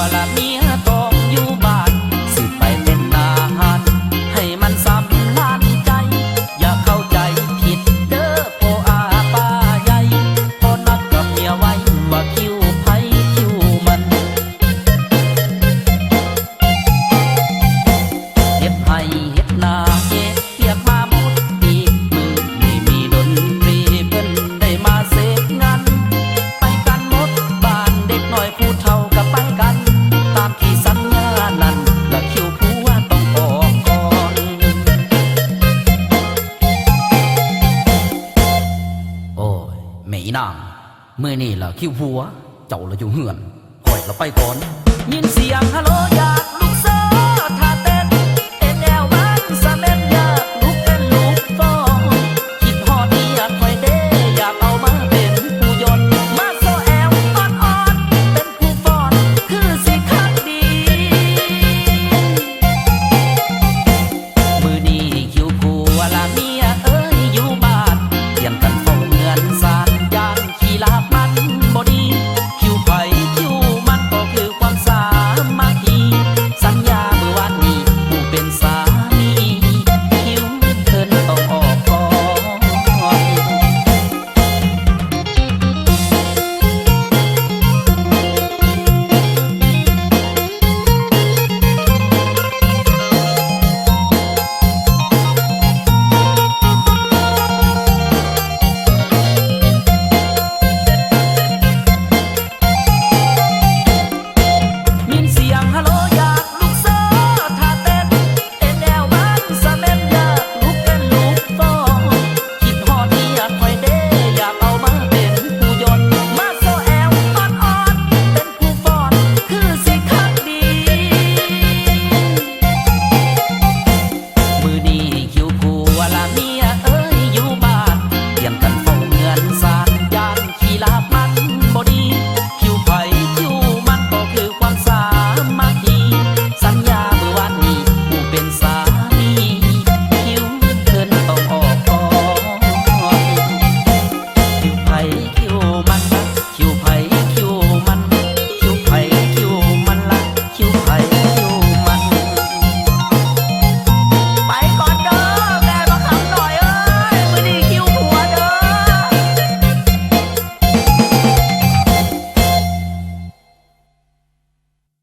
a la mía. อีนางเมื่อนี่ล่ะคิวหัว เจ้าละอยู่เหือนข่อยละไปก่อน ยินเสียงฮัลโหลยา